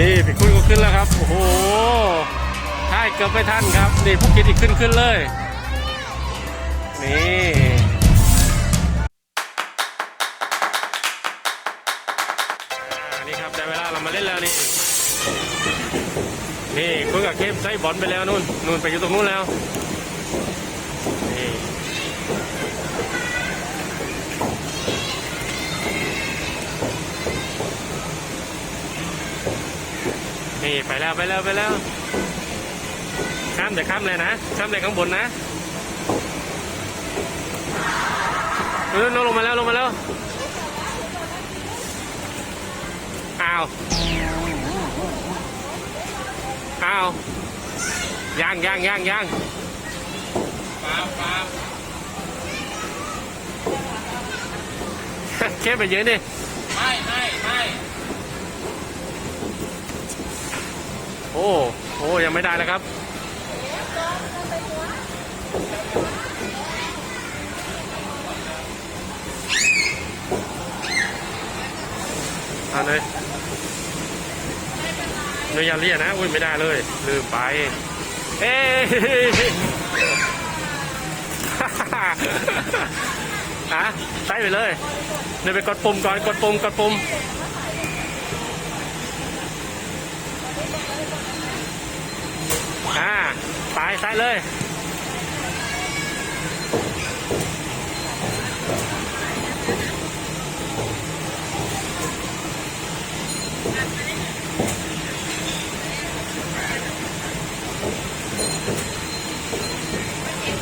นี่พี่คุณก็ขึ้นแล้วครับ โอ้โหท้ายเกือบไม่ทันครับ นี่ผู้กินอีกขึ้นขึ้นเลย นี่นี่ครับได้เวลาเรามาเล่นแล้วนี่ นี่คุณกับเข้มใช้บอลไปแล้วนู่นนู่นไปอยู่ตรงนู้นแล้ว นี่ไปแล้วไปแล้วไปแล้ว ข้ามแต่ข้ามเลยนะ ข้ามเลยข้างบนนะเออลงมาแล้วลงมาแล้ว อ้าว อ้าวยังยังยังยังปาปาเข้มไปยืนดิ ไม่ไม่ไม่ โอ้ยังไม่ได้แล้วครับ เอาเลยเนยอย่าเรียนะ อุ้ยไม่ได้เลย ลืมไป เอ้ยฮะใส่ไปเลยเดี๋ยวไปกดปุ่มก่อน กดปุ่ม กดปุ่ม อ่าไปใส่เลย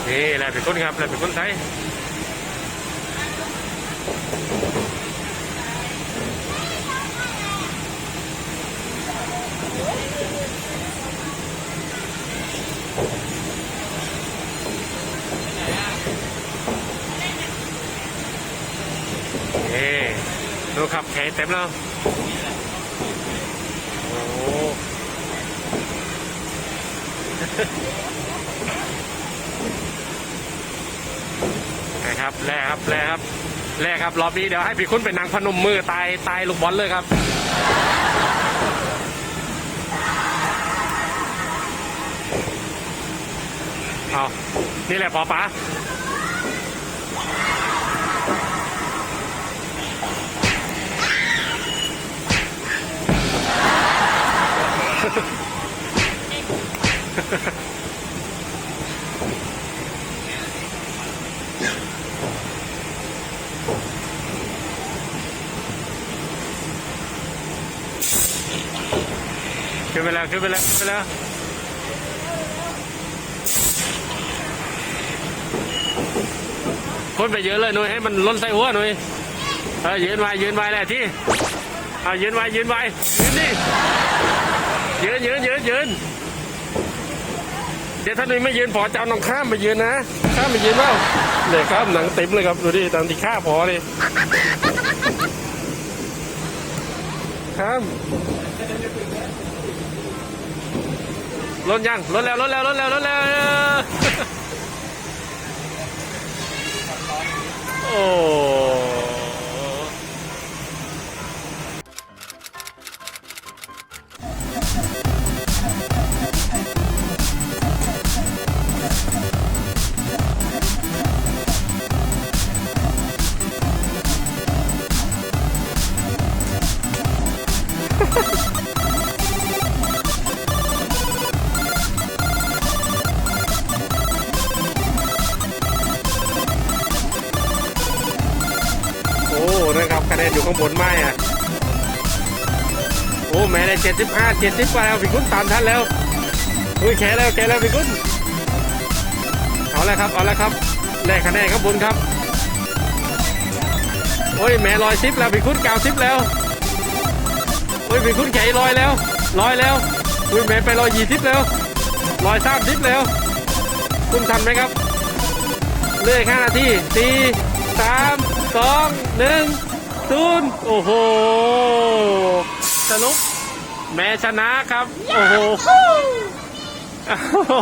นี่แหละเป็นคนครับแหละเป็นคนไทยนี่ แขนเต็มแล้วโอ้นะครับแรกครับแรกครับแรกครับรอบนี้เดี๋ยวให้พี่คุณเป็นนางพนมมือตายตายลูกบอลเลยครับเอานี่แหละปอป๋า ขึ้นไปแล้วขึ้นไปแล้วขึ้นไปแล้วคนไปเยอะเลยหน่ยให้มันล้นใส่หัวหน่ยเออยืนไว้ยืนไว้แหละที่เอายืนไว้ยืนไว้ยืนดิ ยืนยืนยืนยืนเดี๋ยวท่านนี้ไม่ยืนพอจะเอาน้องข้ามไปยืนนะ ข้ามไปยืนเปล่าเลยครับหนังเต็มเลยครับดูดิตามที่ข้าพอเลยข้ามลดยังลดแล้วลดแล้วลดแล้วลดแล้วโอ้ โอ้นะครับคะแนนอยู่ข้างบนไม่อะ โอ้แม่ได้เจ็ดสิบห้าเจ็ดสิบกว่าแล้วพี่กุ้นตามทันแล้วอุ้ยแขแล้วแขแล้วพี่กุ้นเอาแล้วครับเอาแล้วครับได้คะแนนข้างบนครับ โอ้ยแม่ลอยซิปแล้วพี่กุ้นเก้าซิปแล้ว โอ้ยพี่กุ้นแขลอยแล้วลอยแล้วอุ้ยแม่ไปลอยยี่สิบแล้วลอยสามสิบแล้ว คุณทันไหมครับเหลยห้านาทีสี่สามสองหนึ่งศูนย์โอ้โหสรุปแม่ชนะครับ โอ้โหโอ้โห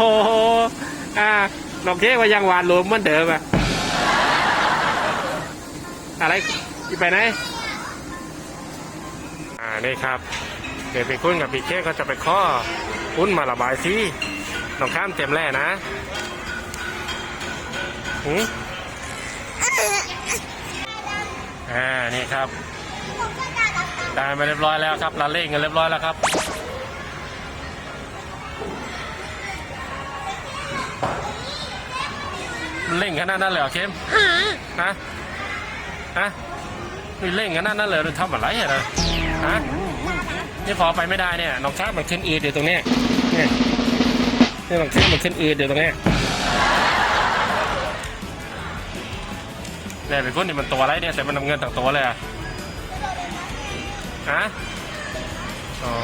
อ่าน้องเค้กว่ายังหวานหลวมเหมือนเดิมอะอะไรไปไหน นี่ครับ เดี๋ยวพี่คุณกับพี่เค้ก็จะไปข้ออุ้นมาระบายสิน้องข้ามเต็มแร่นะหืมอ่า นี่ครับ ได้มาเรียบร้อยแล้วครับลาเล่งกันเรียบร้อยแล้วครับเล่งขนาดนั้นเลยเหรอเข้มฮะ ฮะมีเล่งขนาดนั้นเลยทำอะไรอะนะ ฮะนี่พอไปไม่ได้เนี่ยน้องช้ามันขึ้นอืดอยู่ตรงเนี้ยเนี่ยนี่น้องช้ามันขึ้นอืดอยู่ตรงเนี้ยเนี่ยเป็นคนนี่มันตัวอะไรเนี่ยแต่มันนำเงินต่างตัวเลยอะฮะอ๋อ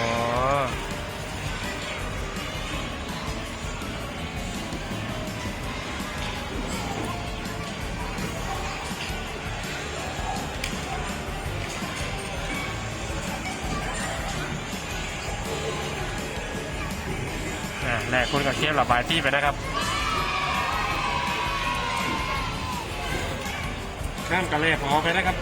แรกคุณกับเคียบระบายที่ไปนะครับ ข้ามกระเลพอไปนะครับ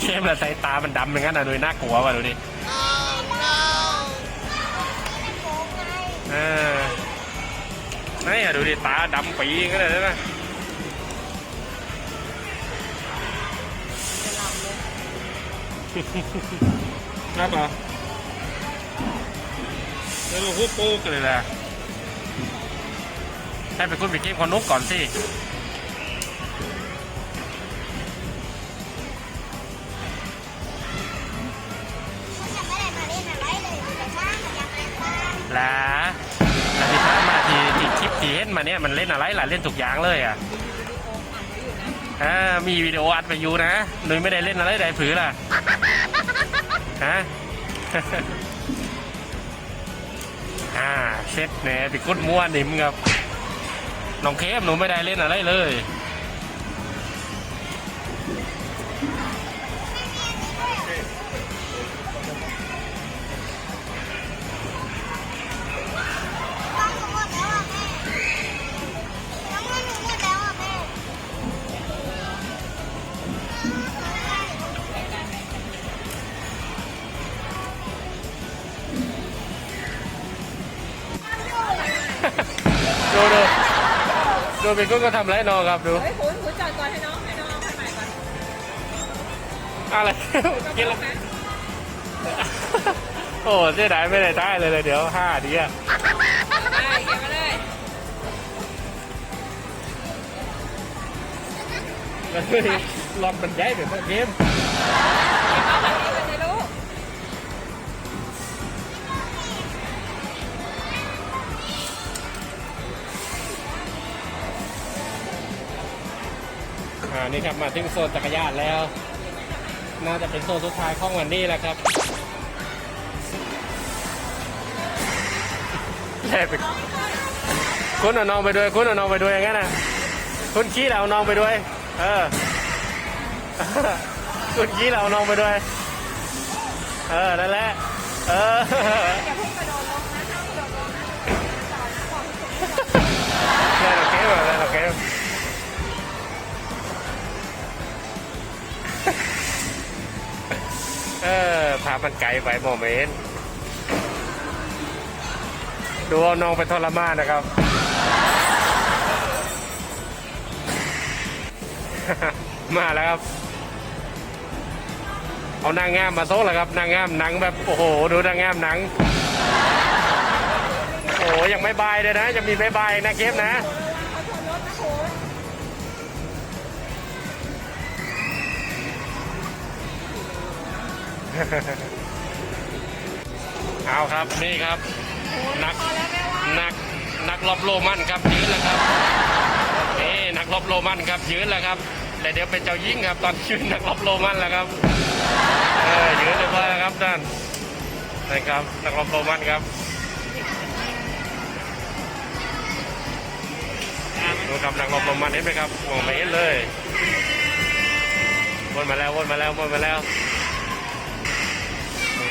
เข้มและสายตามันดำอย่างนั้นนะดูน่ากลัวว่ะดูดิ oh, no. เออ นี่อะดูดิตาดำปีงั้นเลยนะนับเหรอแล้วเราพูดโป๊กเลยนะให้ไปคุณไปเก็บคนนุกก่อนสิลา ล่นมาเนี่ยมันเล่นอะไรล่ะเล่นทุกยางเลยอะอ่ามีวิดีโออัดไปอยู่นะหนุ่ยไม่ได้เล่นอะไรใดผือล่ะฮะอ่าเซ็ตแหน่ติดก้นม้วนนิ่มครับน้องเคฟหนูไม่ได้เล่นอะไรเลย ดูดูดูเป็นก้นก็ทำไรนองครับดู เฮ้ยคุณคุณจอดก่อนให้น้องให้น้องเอาคันใหม่ก่อนอะไรกินแล้วโอ้เสียดายไม่ได้ได้เลยเลยเดี๋ยวห้าดีอะได้เก็บมาเลยแล้วนี่หลอดมันใหญ่แบบเกม อ่านี่ครับมาถึงโซนจักรยานแล้ว น่าจะเป็นโซนสุดท้ายของวันนี้แหละครับแย่ไปคุณเอาน้องไปด้วยคุณเอาน้องไปด้วยอย่างนั้นนะคุณขี้เราเอาน้องไปด้วย เออ คุณขี้เราเอาน้องไปด้วย เออนั่นแหละเออ มันไกลไปโมเมนต์ดูเอาน้องไปทรมานนะครับ มาแล้วครับ เอานางงามมาโซ่แล้วครับนางงามหนังแบบโอ้โหดูนางงามหนัง โอ้ยังไม่บายเลยนะยังมีไม่บายนะเกมนะ เอาครับนี่ครับนักพอแล้วแม่ว่านักนักรบโรมันครับยืนแล้วครับนี่นักรบโรมันครับยืนแล้วครับ แต่เดี๋ยวเป็นเจ้าหญิงครับตอนยืนนักรบโรมันแล้วครับเออยืนเรียบร้อยแล้วครับท่านนะครับนักรบโรมันครับดูครับนักรบโรมันเห็นไหมครับมองไม่เห็นเลยวนมาแล้ววนมาแล้ววนมาแล้วเฮ้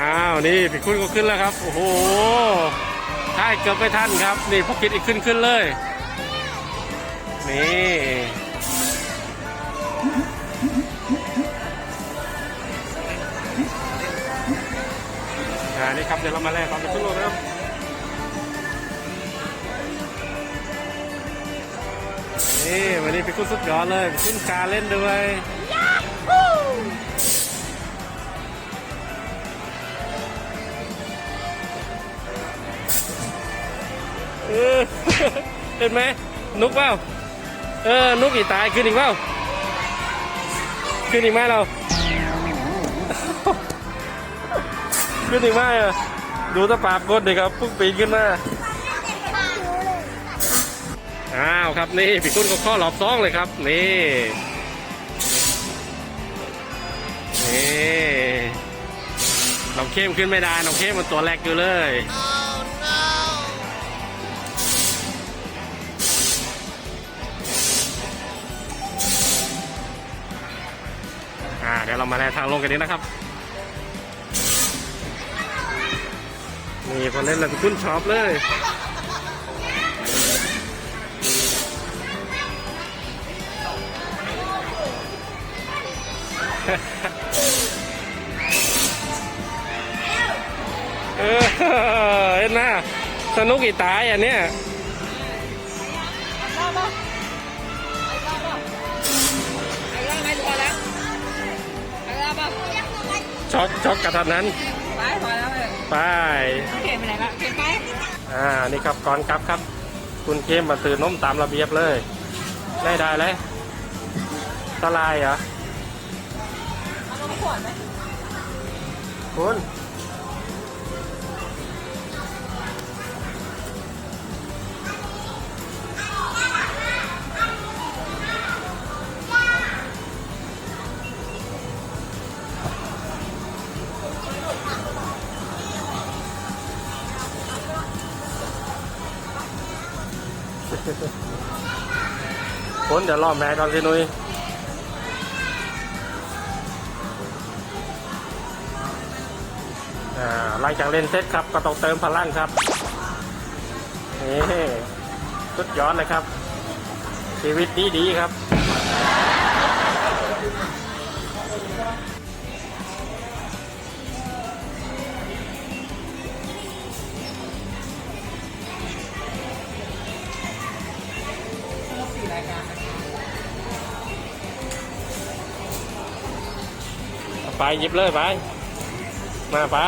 อ้าวนี่พี่คุณก็ขึ้นแล้วครับ โอ้โหใช่เกือบไม่ทันครับ นี่พวกคิดอีกขึ้นขึ้นเลย นี่ อ่า นี่ครับ เดี๋ยวเรามาแลกความเป็นขึ้นรถนะครับนี่วันนี้พี่คุณสุดยอดเลยพี่คุณการเล่นด้วย เออเห็นไหมนุกเปล่าเออนุกอีตายขึ้นอีกเปล่าขึ้นอีกไหมเรา ขึ้นอีกไหมอะดูตะปาบกดดิครับปุ๊บปีนขึ้นมาอ้าวครับนี่พี่กุ้นก็ข้อหลอบซองเลยครับ นี่นี่น้องเข้มขึ้นไม่ได้น้องเข้มมันตัวแรกอยู่เลย ดี๋ยวเรามาแลทางลงกันดีนะครับนี่พอเล่นแล้วพี่กุ้นช็อบเลยเออเห็นไหมสนุกอีตายอันเนี้ย ช็อกช็อกกระทันนั้นไปพอแล้วเลยไปเข็มไปไหนละเข็มไปอ่านี่ครับก่อนกลับครับ คุณเข้มมาซื้อนมตามระเบียบเลย ได้ได้เลยสลายเหรอเอาลงขวดไหมคุณ คุณเดี๋ยวรอแม่ก่อนสินุ้ยหลังจากเล่นเสร็จครับก็ต้องเติมพลังครับนี่สุดยอดเลยครับ ชีวิตดีดีครับ ไปหยิบเลยไป มาไป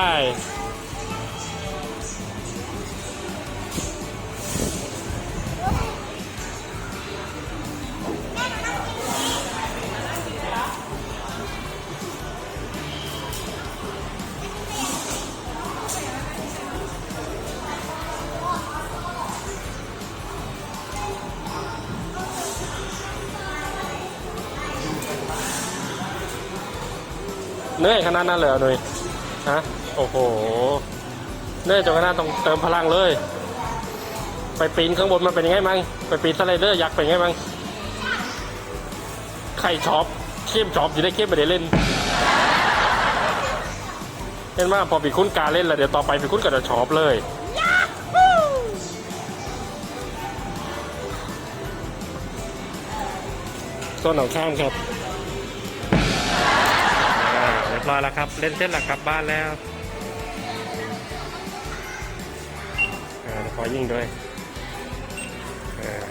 เหนื่อยขนาดนั้นเลยเหรอหนุ่ยฮะโอ้โหเหนื่อยจนขนาดต้องเติมพลังเลย ไปปีนข้างบนมันเป็นยังไงมั้งไปปีนสไลเดอร์ยักษ์เป็นยังไงมั้งใครชอบเข้มชอบอยู่ได้เข้มไปได้เล่นเห็นว่าพอปีคุ้นการเล่นแล้วเดี๋ยวต่อไปปีคุ้นก็จะชอบเลยต้นหนองข้ามครับอ่าเรีย บร้อยแล้วครับ เล่นเสร็จแล้วกลับบ้านแล้วอ่าขอยิงด้วยอ่า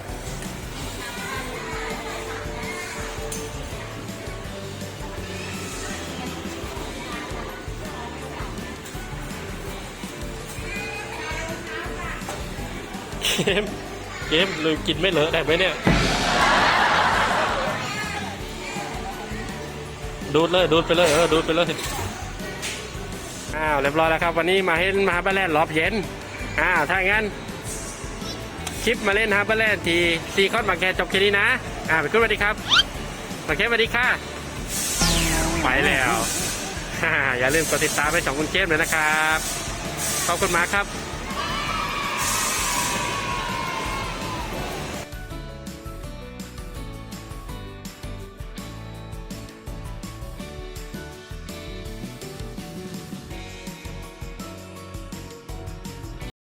เกม เกมเลยกินไม่เลอะได้ไหมเนี่ย ดูดเลยดูดไปเลยเออดูดไปเลยอ้าวเรียบร้อยแล้วครับวันนี้มาเห็นมาฮาร์เบอร์แลนด์รอบเย็นอ้าวถ้างั้นคลิปมาเล่นฮาร์เบอร์แลนด์ทีซีคอนบางแคจบแค่นี้นะอ่าไปคุณสวัสดีครับบางแคสวัสดีค่ะไปแล้วอย่าลืมกดติดตามให้สองคุณเจมส์เลยนะครับขอบคุณมากครับ